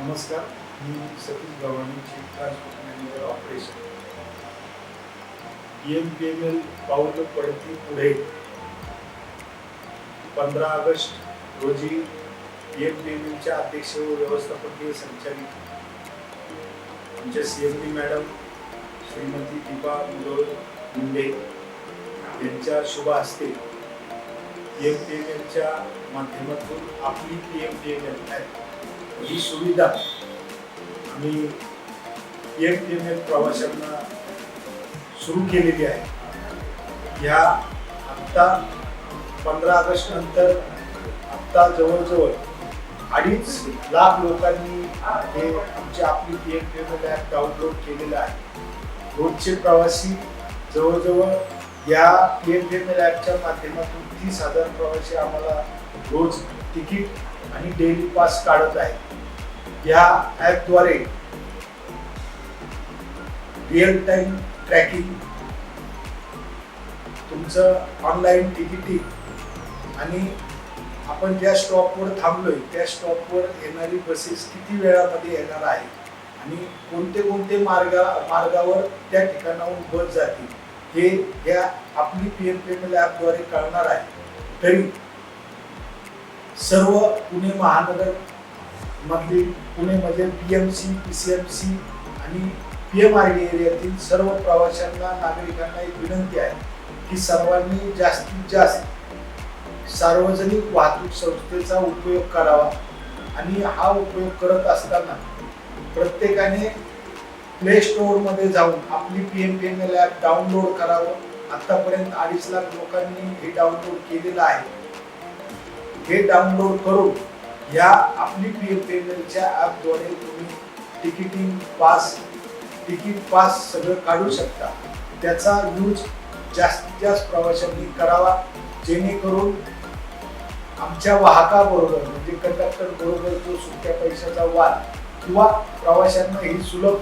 नमस्कार मी Satish Gavhane chief transport manager operation P M P M L पाऊल पडती पुढे. पंधरा ऑगस्ट रोजी पी एम पी एम एलच्या अध्यक्ष व व्यवस्थापकीय संचालित आमच्या C M P madam Shrimati Deepa Mudol Munde यांच्या शुभ हस्ते पी एम पी एम एलच्या माध्यमातून आपली P M P M L ही सुविधा आम्ही एम एम एफ प्रवाशांना सुरू केलेली आहे. ह्या आत्ता पंधरा ऑगस्ट नंतर आत्ता जवळजवळ अडीच लाख लोकांनी हे आमची आपली P M M app download केलेलं आहे. रोजचे प्रवासी जवळजवळ या पी एम एम एल ॲपच्या माध्यमातून तीस हजार प्रवासी आम्हाला रोज तिकीट आणि डेली पास काढत आहेत या ॲपद्वारे रिअल टाईम ट्रॅकिंग तुमचं ऑनलाईन तिकिटिंग आणि आपण ज्या स्टॉपवर थांबलोय त्या स्टॉपवर येणारी बसेस किती वेळामध्ये येणार आहे आणि कोणते कोणते मार्गा मार्गावर त्या ठिकाणाहून बस जातील? हे या आपली P M P M L ॲपद्वारे कळणार आहे. तरी सर्व पुणे महानगर मधली पुणेमध्ये P M C P C M C आणि पी एम आर डी एरियातील सर्व प्रवाशांना नागरिकांना एक विनंती आहे की सर्वांनी जास्तीत जास्त सार्वजनिक वाहतूक संस्थेचा उपयोग करावा. आणि हा उपयोग करत असताना प्रत्येकाने प्ले स्टोअरमध्ये जाऊन आपली P M P M L app download करावं. आत्तापर्यंत अडीच लाख लोकांनी हे डाउनलोड केलेलं आहे. हे डाउनलोड करून या आपली पी एम पी एम एलच्या ॲपद्वारे तुम्ही तिकिटिंग पास तिकीट पास सगळं काढू शकता. त्याचा यूज जास्तीत जास्त प्रवाशांनी करावा. जेणेकरून आमच्या वाहकाबरोबर म्हणजे कंडक्टर बरोबर जो सुट्ट्या पैशाचा वाद किंवा प्रवाशांना ही सुलभ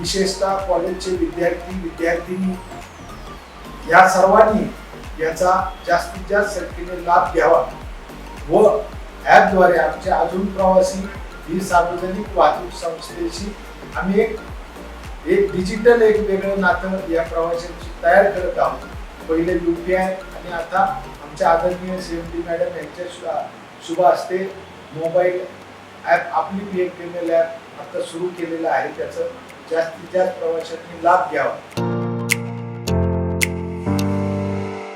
विशेषतः कॉलेजचे विद्यार्थी विद्यार्थिनी या सर्वांनी याचा जास्तीत जास्त संख्येने लाभ घ्यावा व ॲपद्वारे आमचे अजून प्रवासी ही सार्वजनिक वाहतूक संस्थेशी आम्ही एक एक डिजिटल एक वेगळं नातं या प्रवाशांची तयार करत आहोत. पहिले यू पी आय आणि आता आमच्या आदरणीय सी एम डी मॅडम यांच्या शु- शुभ असते मोबाईल ॲप आपली P M P M L app आता सुरू केलेलं आहे. त्याचं जास्तीत जास्त प्रवाशांनी लाभ घ्यावा.